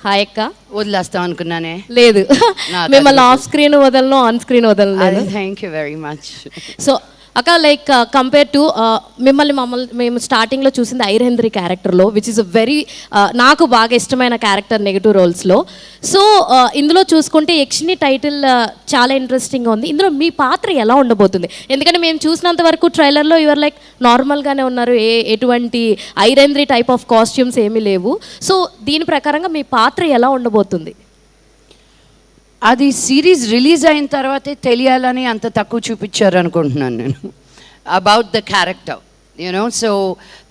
Hi అక్క. వదిలేస్తాం అనుకున్నానే. లేదు. మిమ్మల్ని ఆఫ్ స్క్రీన్ వదలను ఆన్ స్క్రీన్ వదలలేదు thank you very much so అక్క లైక్ కంపేర్ టు మిమ్మల్ని మమ్మల్ని మేము స్టార్టింగ్లో చూసింది ఐరేంద్రి క్యారెక్టర్లో విచ్ ఇస్ అ వెరీ నాకు బాగా ఇష్టమైన క్యారెక్టర్ నెగిటివ్ రోల్స్లో సో ఇందులో చూసుకుంటే యక్షిణి టైటిల్ uh, చాలా ఇంట్రెస్టింగ్గా ఉంది. ఇందులో మీ పాత్ర ఎలా ఉండబోతుంది? ఎందుకంటే మేము చూసినంత వరకు ట్రైలర్లో యువర్ లైక్ నార్మల్గానే ఉన్నారు. ఏ ఎటువంటి ఐరేంద్రి టైప్ ఆఫ్ కాస్ట్యూమ్స్ ఏమీ లేవు. సో దీని ప్రకారంగా మీ పాత్ర ఎలా ఉండబోతుంది? అది సిరీస్ రిలీజ్ అయిన తర్వాతే తెలియాలని అంత తక్కువ చూపించారు అనుకుంటున్నాను నేను. About the character you know so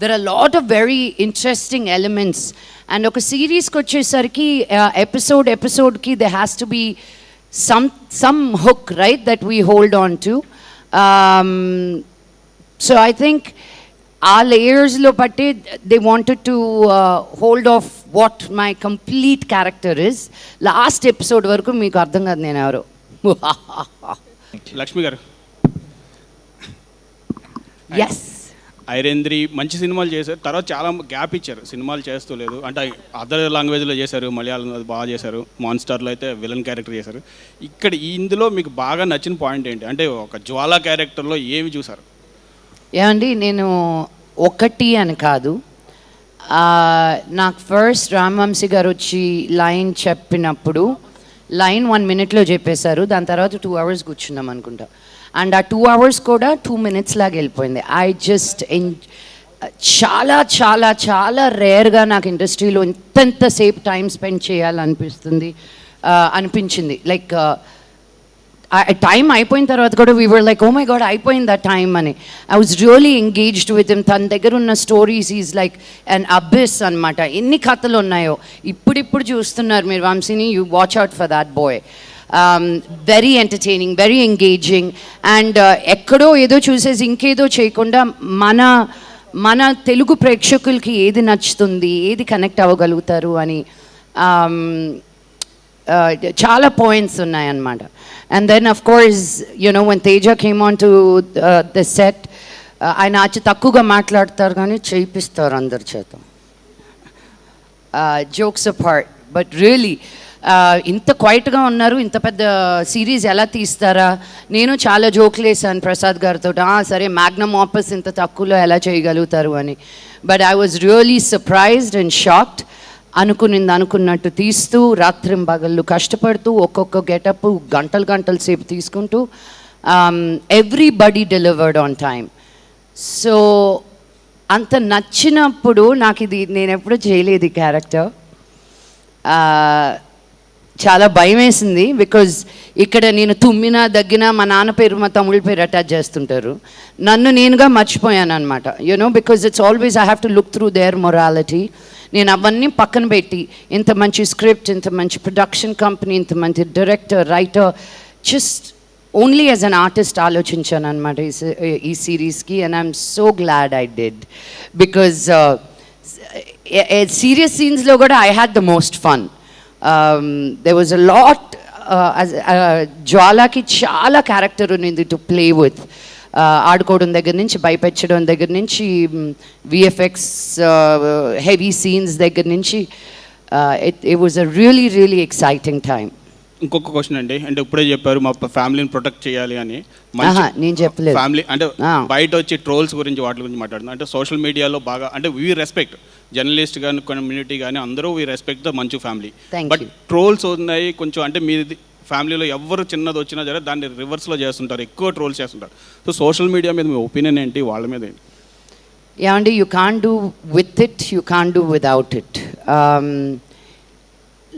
there are lot of very interesting elements and ఒక సిరీస్కి వచ్చేసరికి episode ఎపిసోడ్కి they has to be some some hook right that we hold on to so I think ఆ లేయర్స్లో బట్టి they wanted to hold of what my complete character is last episode వరకు మీకు అర్థం కాదు నేను ఎవరు. లక్ష్మి గారు. ఎస్ ఐరేంద్రి మంచి సినిమాలు చేశారు. తర్వాత చాలా గ్యాప్ ఇచ్చారు. సినిమాలు చేస్తూ లేదు. అంటే అదర్ లాంగ్వేజ్లో చేశారు. మలయాళం అది బాగా చేశారు. మాన్స్టార్లో అయితే విలన్ క్యారెక్టర్ చేశారు. ఇక్కడ ఇందులో మీకు బాగా నచ్చిన పాయింట్ ఏంటి? అంటే ఒక జ్వాలా క్యారెక్టర్లో ఏమి చూసారు ఏమండి నేను ఒకటి అని కాదు. నాకు ఫస్ట్ రామవంశీ గారు వచ్చి లైన్ చెప్పినప్పుడు లైన్ వన్ మినిట్లో చెప్పేశారు. దాని తర్వాత టూ అవర్స్ కూర్చున్నాం అనుకుంటా. అండ్ ఆ టూ అవర్స్ కూడా టూ మినిట్స్ లాగా వెళ్ళిపోయింది. ఐ జస్ట్ ఎన్ చాలా చాలా చాలా రేర్గా నాకు ఇండస్ట్రీలో ఎంతెంతసేపు టైం స్పెండ్ చేయాలనిపిస్తుంది అనిపించింది. లైక్ టైం అయిపోయిన తర్వాత కూడా we were like oh my god అయిపోయింది ఆ టైం అని. I was really engaged with him తన దగ్గర ఉన్న stories is like an abyss అనమాట ఎన్ని కథలు ఉన్నాయో. ఇప్పుడిప్పుడు చూస్తున్నారు మీరు వంశీని you watch out for that boy very entertaining very engaging and ఎక్కడో ఏదో చూసేసి ఇంకేదో చేయకుండా మన మన తెలుగు ప్రేక్షకులకి ఏది నచ్చుతుంది ఏది కనెక్ట్ అవ్వగలుగుతారు అని um, Uh, చాలా పాయింట్స్ ఉన్నాయన్నమాట. And then of course you know one Teja came on to the set ఆయన అచ్చి తక్కువగా మాట్లాడతారు కానీ చేయిపిస్తారు అందరి చేత. జోక్స్ అపార్ట్ బట్ రియలీ ఇంత క్వైట్గా ఉన్నారు ఇంత పెద్ద సిరీస్ ఎలా తీస్తారా? నేను చాలా జోక్లు వేసాను ప్రసాద్ గారితో. సరే మ్యాగ్నమ్ ఆపస్ ఇంత తక్కువలో ఎలా చేయగలుగుతారు అని. But I was really surprised and shocked అనుకునింది అనుకున్నట్టు తీస్తూ రాత్రి పగళ్ళు కష్టపడుతూ ఒక్కొక్క గెటప్ గంటలు గంటలు సేపు తీసుకుంటూ everybody delivered on time so అంత నచ్చినప్పుడు నాకు ఇది నేను ఎప్పుడూ చేయలేదు ఈ క్యారెక్టర్ చాలా భయం వేసింది బికాజ్ ఇక్కడ నేను తుమ్మినా దగ్గినా మా నాన్న పేరు మా తమ్ముడి పేరు అటాచ్ చేస్తుంటారు. నన్ను నేనుగా మర్చిపోయాను అనమాట you know because it's always I have to look through their morality నేను అవన్నీ పక్కన పెట్టి ఇంత మంచి స్క్రిప్ట్ ఇంత మంచి ప్రొడక్షన్ కంపెనీ ఇంత మంచి director writer just only as an artist ఆలోచించాను అనమాట ఈ సిరీస్కి and I'm so glad I did because serious సీన్స్లో కూడా I had the most fun there was a lot జ్వాలాకి చాలా క్యారెక్టర్ ఉంది టు ప్లే విత్ ఆడుకోవడం దగ్గర నుంచి భయపెచ్చడం దగ్గర నుంచి విఎఫ్ఎక్స్ హెవీ సీన్స్ దగ్గర నుంచి it it was a really really exciting time ఇంకొక క్వశ్చన్ అండి. అంటే ఇప్పుడే చెప్పారు మా ఫ్యామిలీని ప్రొటెక్ట్ చేయాలి అని. నేను చెప్పలేదు. ఫ్యామిలీ అంటే బయట వచ్చి ట్రోల్స్ గురించి వాటి గురించి మాట్లాడుతున్నాను అంటే సోషల్ మీడియాలో బాగా అంటే వీ రెస్పెక్ట్ జర్నలిస్ట్ కానీ కమ్యూనిటీ కానీ అందరూ we respect the family but trolls ఉన్నాయి కొంచెం అంటే మీది ఫ్యామిలీలో ఎవరు చిన్నది వచ్చినా సరే దాన్ని రివర్స్లో చేస్తుంటారు. ఎక్కువ ట్రోల్స్ చేస్తుంటారు. సో సోషల్ మీడియా మీద మీ ఒపీనియన్ ఏంటి? వాళ్ళ మీద ఏంటి? ఏమండి you can do with it you can do without it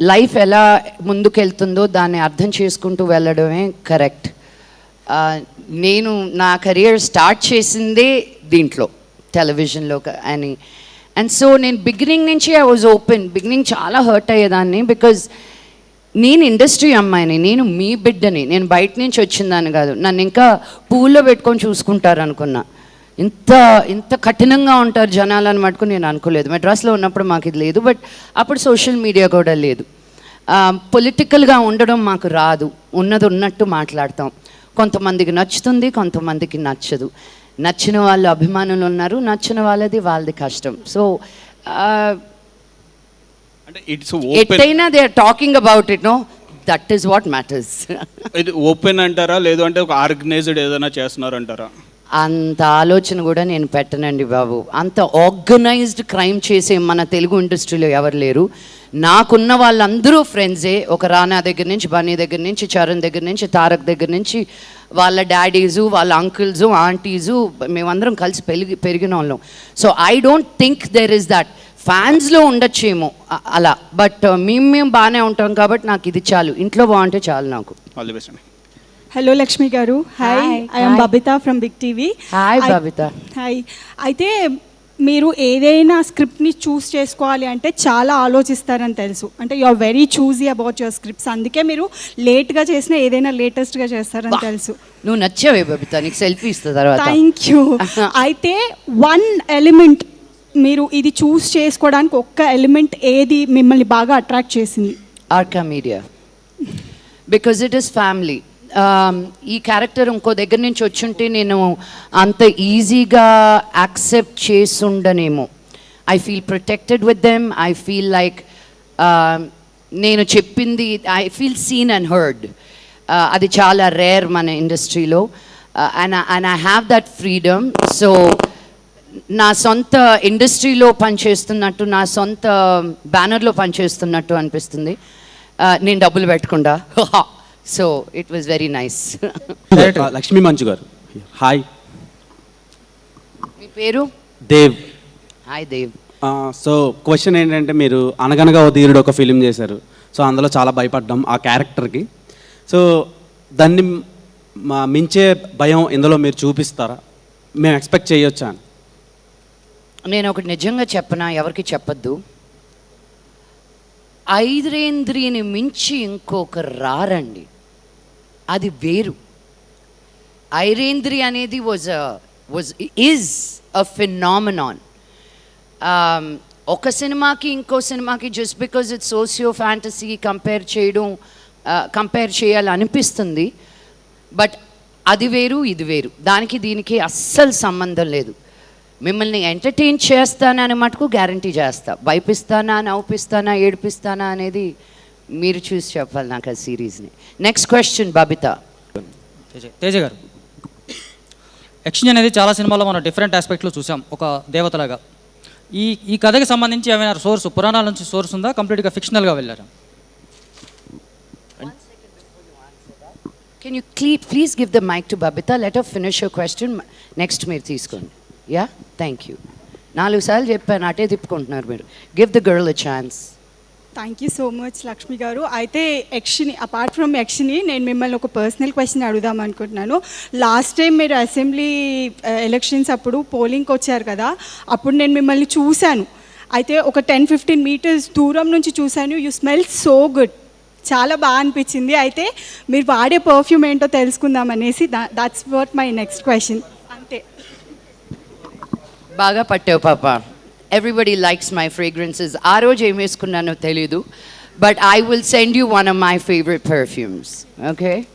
life ఎలా ముందుకెళ్తుందో దాన్ని అర్థం చేసుకుంటూ వెళ్ళడమే కరెక్ట్. నేను నా కెరియర్ స్టార్ట్ చేసిందే దీంట్లో టెలివిజన్లో అని. అండ్ సో నేను బిగినింగ్ నుంచి ఐ వాజ్ ఓపెన్. బిగినింగ్ చాలా హర్ట్ అయ్యేదాన్ని బికాజ్ నేను ఇండస్ట్రీ అమ్మాయిని నేను మీ బిడ్డని నేను బయట నుంచి వచ్చిందాన్ని కాదు. నన్ను ఇంకా పూల్లో పెట్టుకొని చూసుకుంటారనుకున్నా. ఇంత ఇంత కఠినంగా ఉంటారు జనాలు అని మటుకు నేను అనుకోలేదు. మెడ్రాస్లో ఉన్నప్పుడు మాకు ఇది లేదు బట్ అప్పుడు సోషల్ మీడియా కూడా లేదు. పొలిటికల్గా ఉండడం మాకు రాదు. ఉన్నది ఉన్నట్టు మాట్లాడతాం. కొంతమందికి నచ్చుతుంది కొంతమందికి నచ్చదు. నచ్చిన వాళ్ళు అభిమానులు ఉన్నారు నచ్చిన వాళ్ళది వాళ్ళది కష్టం. So ఎట్టయినా they are talking about it no that is what matters ఇది ఓపెన్ అంటారా? లేదు అంటే ఒక ఆర్గనైజ్డ్ ఏదైనా చేస్తున్నారంటారా? అంత ఆలోచన కూడా నేను పెట్టనండి బాబు. అంత ఆర్గనైజ్డ్ క్రైమ్ చేసే మన తెలుగు ఇండస్ట్రీలో ఎవరు లేరు. నాకున్న వాళ్ళందరూ ఫ్రెండ్సే ఒక రానా దగ్గర నుంచి బన్నీ దగ్గర నుంచి చరణ్ దగ్గర నుంచి తారక్ దగ్గర నుంచి వాళ్ళ డాడీసు వాళ్ళ అంకుల్స్ ఆంటీసు మేమందరం కలిసి పెరిగి పెరిగిన వాళ్ళం. So I don't think there is that ఫ్యాన్స్లో ఉండొచ్చేమో అలా. బట్ మేము మేము బాగానే ఉంటాం కాబట్టి నాకు ఇది చాలు. ఇంట్లో బాగుంటే చాలు నాకు. ఆల్ ది బెస్ట్ అండి హలో లక్ష్మి గారు hi I'm. Babita from Big TV Hi, Babita. Hi అయితే మీరు ఏదైనా స్క్రిప్ట్ని చూస్ చేసుకోవాలి అంటే చాలా ఆలోచిస్తారని తెలుసు. అంటే you are very choosy about your scripts అందుకే మీరు లేట్గా చేసిన ఏదైనా లేటెస్ట్గా చేస్తారని తెలుసు. నువ్వు నచ్చావే బబిత నీకు సెల్ఫీ ఇస్తా తర్వాత. థ్యాంక్ యూ అయితే వన్ ఎలిమెంట్ మీరు ఇది చూస్ చేసుకోవడానికి ఒక్క ఎలిమెంట్ ఏది మిమ్మల్ని బాగా అట్రాక్ట్ చేసింది? Arka Media because it is family Um, ఈ క్యారెక్టర్ ఇంకో దగ్గర నుంచి వచ్చుంటే నేను అంత ఈజీగా accept చేసుండనేమో. I feel protected with them I feel like నేను చెప్పింది I feel seen and heard అది చాలా రేర్ మన ఇండస్ట్రీలో and and I have that freedom so నా సొంత ఇండస్ట్రీలో పనిచేస్తున్నట్టు నా సొంత um, బ్యానర్లో పనిచేస్తున్నట్టు అనిపిస్తుంది. Uh, నేను డబ్బులు పెట్టకుండా. So it was very nice Lakshmi Manchu గారు. హాయ్ మీ పేరు? Dev hi Dev so question ఏంటంటే మీరు అనగనగా ఓ ధీరుడు ఒక ఫిలిం చేశారు. సో అందులో చాలా భయపడ్డాం ఆ క్యారెక్టర్కి సో దాన్ని మా మించే భయం ఇందులో మీరు చూపిస్తారా? మేము ఎక్స్పెక్ట్ చేయొచ్చా నేను ఒకటి నిజంగా చెప్పనా? ఎవరికి చెప్పొద్దు. ఐద్రేంద్రిని మించి ఇంకొక రారండి. అది వేరు. ఐరేంద్రి అనేది was was is a phenomenon ఒక సినిమాకి ఇంకో సినిమాకి just because it socio fantasy compare చేయడం uh, కంపేర్ చేయాలనిపిస్తుంది. బట్ అది వేరు ఇది వేరు. దానికి దీనికి అస్సలు సంబంధం లేదు. మిమ్మల్ని ఎంటర్టైన్ చేస్తానని మటుకు గ్యారంటీ చేస్తా. భయపిస్తానా నవ్వుపిస్తానా ఏడిపిస్తానా అనేది మీరు చూసి చెప్పాలి నాకు ఆ సిరీస్ని. నెక్స్ట్ క్వశ్చన్ బబిత తేజ తేజ గారు. యక్షిణి అనేది చాలా సినిమాల్లో మనం డిఫరెంట్ ఆస్పెక్ట్లో చూసాం ఒక దేవతలాగా. ఈ ఈ కథకి సంబంధించి ఏమైనా సోర్స్ పురాణాల నుంచి సోర్స్ ఉందా? కంప్లీట్గా ఫిక్షనల్గా వెళ్ళారా? Can you క్లీ please give the mic to Babita let of finish your question next మీరు తీసుకోండి. యా థ్యాంక్ యూ నాలుగు సార్లు చెప్పాను అటే తిప్పుకుంటున్నారు మీరు. Give the girl a chance thank you so much Lakshmi గారు. అయితే యక్షిని అపార్ట్ ఫ్రమ్ యక్షిని నేను మిమ్మల్ని ఒక పర్సనల్ క్వశ్చన్ అడుగుదాం అనుకుంటున్నాను. లాస్ట్ టైం మీరు అసెంబ్లీ ఎలక్షన్స్ uh, అప్పుడు పోలింగ్కి వచ్చారు కదా అప్పుడు నేను మిమ్మల్ని చూశాను. అయితే ఒక టెన్ ఫిఫ్టీన్ మీటర్స్ దూరం నుంచి చూశాను. యూ స్మెల్ సో గుడ్ చాలా బాగా అనిపించింది. అయితే మీరు వాడే పర్ఫ్యూమ్ ఏంటో తెలుసుకుందాం అనేసి that's what my next question అంతే. బాగా పట్టావు పాప. ఎవ్రీబడి లైక్స్ మై ఫ్రేగ్రెన్సెస్ ఆ రోజు ఏం వేసుకున్నానో తెలీదు. But I will send you one of my favourite perfumes okay